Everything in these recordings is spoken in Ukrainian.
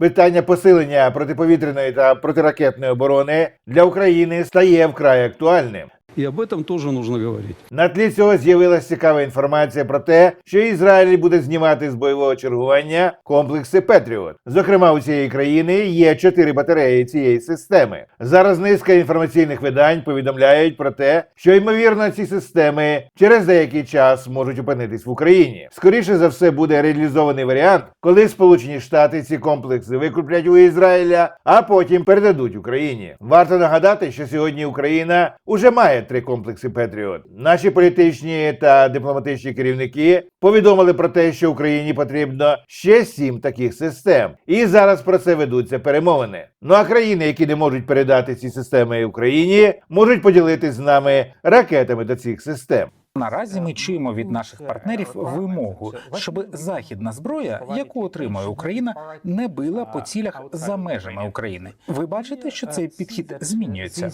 Питання посилення протиповітряної та протиракетної оборони для України стає вкрай актуальним. И об этом тоже нужно говорить. На тлі цього з'явилася цікава інформація про те, що Ізраїль буде знімати з бойового чергування комплекси Петріот. Зокрема, у цієї країни є чотири батареї цієї системи. Зараз низка інформаційних видань повідомляють про те, що ймовірно ці системи через деякий час можуть опинитись в Україні. Скоріше за все буде реалізований варіант, коли Сполучені Штати ці комплекси викуплять у Ізраїля, а потім передадуть Україні. Варто нагадати, що сьогодні Україна уже має три комплекси Петріот. Наші політичні та дипломатичні керівники повідомили про те, що Україні потрібно ще сім таких систем, і зараз про це ведуться перемовини. Ну а країни, які не можуть передати ці системи Україні, можуть поділитись з нами ракетами до цих систем. Наразі ми чуємо від наших партнерів вимогу, щоб західна зброя, яку отримує Україна, не била по цілях за межами України. Ви бачите, що цей підхід змінюється.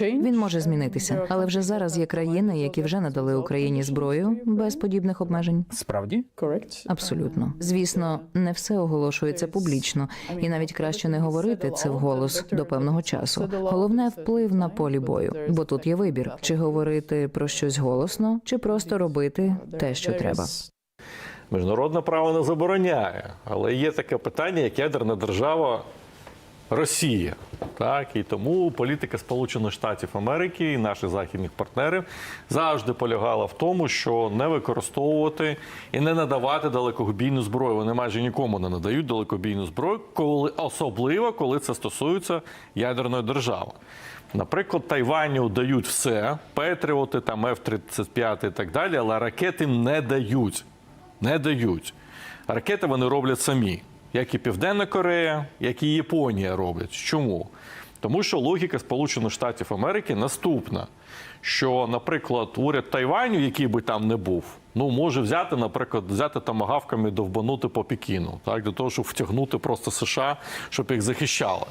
Він може змінитися, але вже зараз є країни, які вже надали Україні зброю без подібних обмежень. Справді Абсолютно, звісно, не все оголошується публічно, і навіть краще не говорити це вголос до певного часу. Головне вплив на полі бою, бо тут є вибір: чи говорити про щось голосно, чи просто робити те, що треба. Міжнародне право не забороняє, але є таке питання, як ядерна держава Росія. Так, і тому політика Сполучених Штатів Америки і наших західних партнерів завжди полягала в тому, що не використовувати і не надавати далекобійну зброю. Вони майже нікому не надають далекобійну зброю, коли особливо коли це стосується ядерної держави. Наприклад, Тайваню дають все, Петріоти, там F-35 і так далі, але ракети не дають. Не дають. Ракети вони роблять самі, як і Південна Корея, як і Японія роблять. Чому? Тому що логіка Сполучених Штатів Америки наступна: що, наприклад, уряд Тайваню, який би там не був, ну може взяти, наприклад, взяти тамагавками довбанути по Пекіну, так для того, щоб втягнути просто США, щоб їх захищали.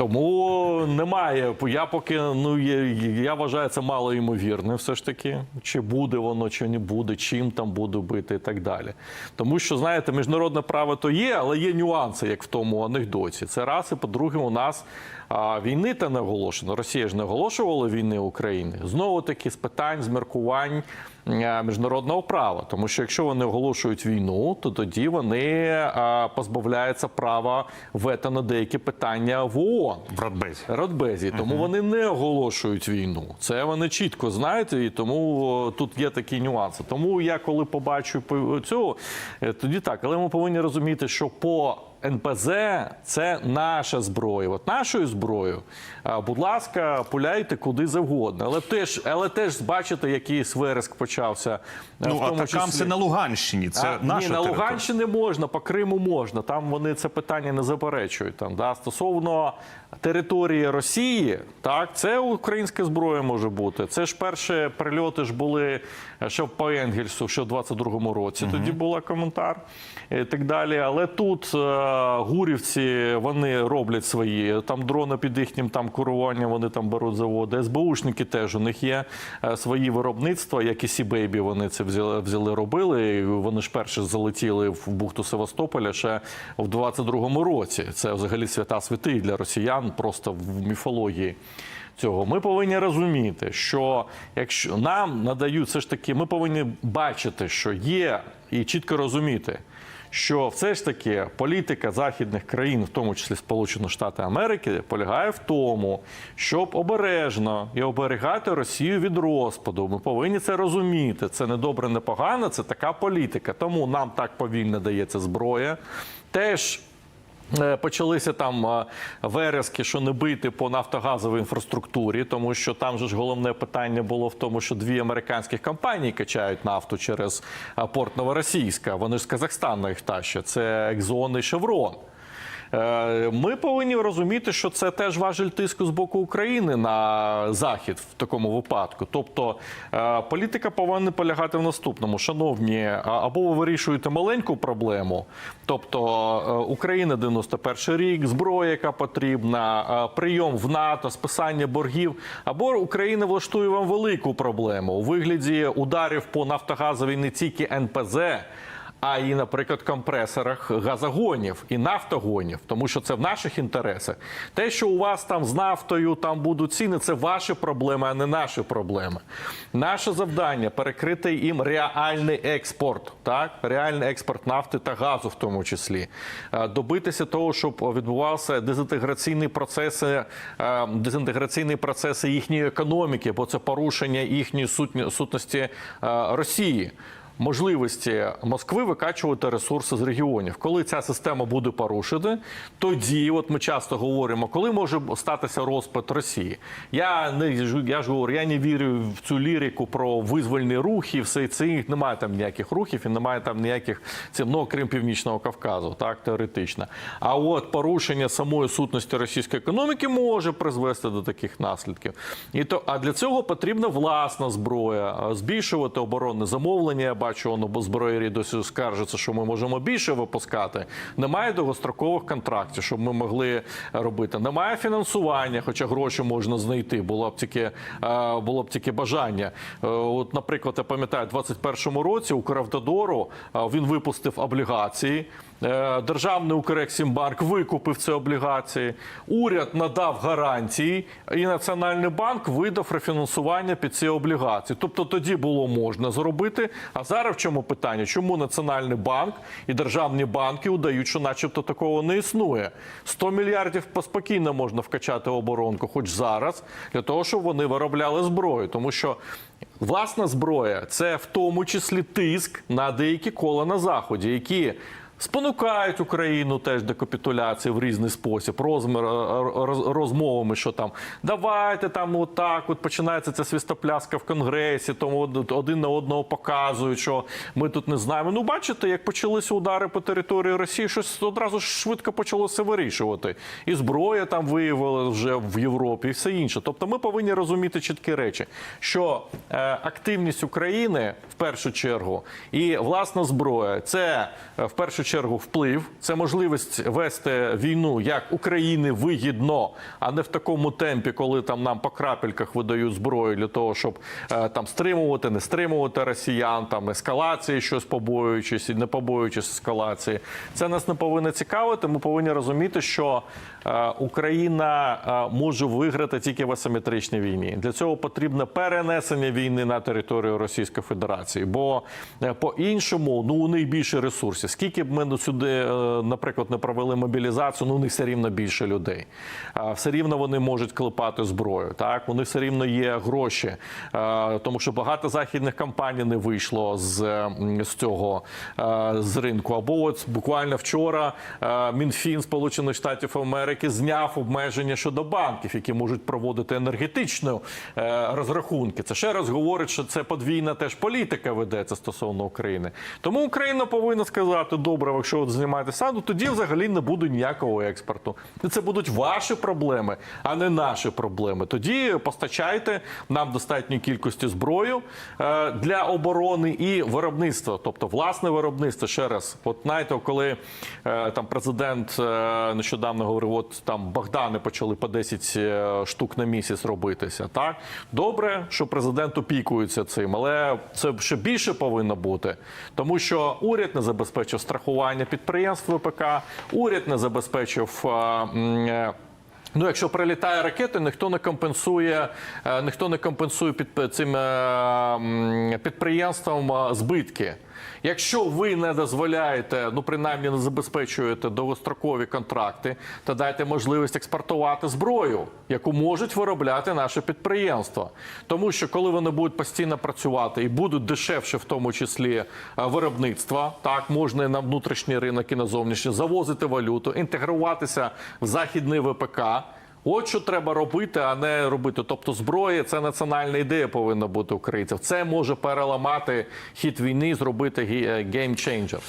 Тому немає. Я поки ну я, я вважаю це мало ймовірне, все ж таки, чи буде воно, чи не буде, чим там буде бити і так далі. Тому що знаєте, міжнародне право то є, але є нюанси, як в тому анекдоті. Це раз, і по-друге, у нас а, війни та не оголошено. Росія ж не оголошувала війни України. Знову таки з питань, з міркувань е, міжнародного права. Тому що якщо вони оголошують війну, то тоді вони а, позбавляються права вето на деякі питання в ООН. В Радбезі. Радбезі, тому вони не оголошують війну. Це вони чітко знають, і тому тут є такі нюанси. Тому я коли побачу по- цього, е, тоді так, але ми повинні розуміти, що по НПЗ це наша зброя. От нашою зброєю, будь ласка, пуляйте куди завгодно. Але теж, але теж бачите, який вереск почався. е, Ну, в тому числі- на Луганщині. Це а, наша ні, на. Луганщині можна, по Криму можна. Там вони це питання не заперечують. Там да стосовно території Росії, так це українська зброя може бути. Це ж перші прильоти ж були ще по Енгельсу, ще в 22-му році. Тоді була коментар і так далі. Але тут е, гурівці вони роблять свої там дрони під їхнім там керуванням. Вони там беруть заводи. СБУшники теж у них є е, свої виробництва, як і Сібейбі. Вони це взяли, взяли робили. Вони ж перші залетіли в бухту Севастополя ще в 22-му році. Це взагалі свята святий для росіян, просто в міфології. Цього ми повинні розуміти, що якщо нам надають все ж таки, ми повинні бачити, що є, і чітко розуміти, що все ж таки політика західних країн, в тому числі Сполучених Штатів Америки, полягає в тому, щоб обережно і оберігати Росію від розпаду. Ми повинні це розуміти. Це не добре, не погано, це така політика. Тому нам так повільно дається зброя. Теж Почалися там е, верески, що не бити по нафтогазовій інфраструктурі, тому що там же ж головне питання було в тому, що дві американських компанії качають нафту через е, порт Новоросійська. Вони ж з Казахстану їх тащать. Це Екзон і Шеврон. Е, Ми повинні розуміти, що це теж важель тиску з боку України на захід в такому випадку. Тобто е, політика повинна полягати в наступному. Шановні, або ви вирішуєте маленьку проблему, тобто е, Україна 91 рік, зброя, яка потрібна, е, прийом в НАТО, списання боргів, або Україна влаштує вам велику проблему у вигляді ударів по нафтогазовій не тільки НПЗ а і, наприклад, компресорах газогонів і нафтогонів, тому що це в наших інтересах. Те, що у вас там з нафтою там будуть ціни, це ваші проблеми, а не наші проблеми. Наше завдання перекрити їм реальний експорт, так реальний експорт нафти та газу, в тому числі, Е, добитися того, щоб відбувався дезінтеграційні процеси, е, дезінтеграційні процеси їхньої економіки, бо це порушення їхньої сутні- сутності е, Росії можливості Москви викачувати ресурси з регіонів. Коли ця система буде порушена, тоді, от ми часто говоримо, коли може статися розпад Росії. Я не я ж говорю, я не вірю в цю лірику про визвольні рухи. і Все це немає там ніяких рухів і немає там ніяких це ну, крім північного Кавказу, так теоретично. А от порушення самої сутності російської економіки може призвести до таких наслідків. І то а для цього потрібна власна зброя, збільшувати оборонне замовлення. Я воно бо зброєрі досі скаржаться, що ми можемо більше випускати. Немає довгострокових контрактів, щоб ми могли робити. Немає фінансування, хоча гроші можна знайти. Було б тільки е, було б тільки бажання. Е, От, наприклад, я пам'ятаю, у 2021 році у е, він випустив облігації. Е, Державний Укрексімбанк викупив ці облігації. Уряд надав гарантії, і Національний банк видав рефінансування під ці облігації. Тобто тоді було можна зробити. А зараз в чому питання? Чому Національний банк і державні банки удають, що начебто такого не існує? 100 мільярдів спокійно можна вкачати оборонку, хоч зараз, для того, щоб вони виробляли зброю, тому що. Власна зброя це в тому числі тиск на деякі кола на заході, які спонукають Україну теж до капітуляції в різний спосіб, розмір роз- розмовами, що там давайте там отак. От починається ця свістопляска в конгресі, тому один на одного показують, що ми тут не знаємо. Ну, бачите, як почалися удари по території Росії, щось одразу швидко почалося вирішувати. І зброя там виявили вже в Європі, і все інше. Тобто, ми повинні розуміти чіткі речі, що е, активність України в першу чергу і власна зброя це е, в першу чергу вплив, це можливість вести війну як України вигідно, а не в такому темпі, коли там нам по крапельках видають зброю для того, щоб е, там стримувати, не стримувати росіян, там ескалації, щось побоюючись і не побоюючись ескалації. Це нас не повинно цікавити. Ми повинні розуміти, що е, Україна е, може виграти тільки в асиметричній війні. Для цього потрібне перенесення війни на територію Російської Федерації, бо е, по-іншому ну у них більше ресурсів. Скільки б ми до сюди, е, наприклад, не провели мобілізацію, ну у них все рівно більше людей. Все рівно вони можуть клепати зброю. Так, них все рівно є гроші, тому що багато західних компаній не вийшло з, з цього з ринку. Або от буквально вчора Мінфін Сполучених Штатів Америки зняв обмеження щодо банків, які можуть проводити енергетичну е, розрахунки. Це ще раз говорить, що це подвійна теж політика ведеться стосовно України. Тому Україна повинна сказати: добре, якщо от знімаєте саду, тоді взагалі не буде ніякого експорту. Це будуть ваші проблеми, а не наші проблеми. Тоді постачайте нам достатньої кількості зброю е, для оборони і виробництва, тобто власне виробництво. Ще раз, от знаєте, коли е, там президент е, нещодавно говорив, от там Богдани почали по 10 е, штук на місяць робитися. Так добре, що президент опікується цим, але це ще більше повинно бути, тому що уряд не забезпечив страхування підприємств ВПК, уряд не забезпечив. е, е, Ну, якщо прилітає ракета, ніхто не компенсує, е, ніхто не компенсує під цим підприємством збитки. Якщо ви не дозволяєте, ну принаймні не забезпечуєте довгострокові контракти, то дайте можливість експортувати зброю, яку можуть виробляти наші підприємства. Тому що коли вони будуть постійно працювати і будуть дешевше, в тому числі е, виробництва, так можна і на внутрішній ринок, і на зовнішній завозити валюту, інтегруватися в західний ВПК. От що треба робити, а не робити. Тобто, зброя це національна ідея повинна бути українців. Це може переламати хід війни, зробити геймчейнджер.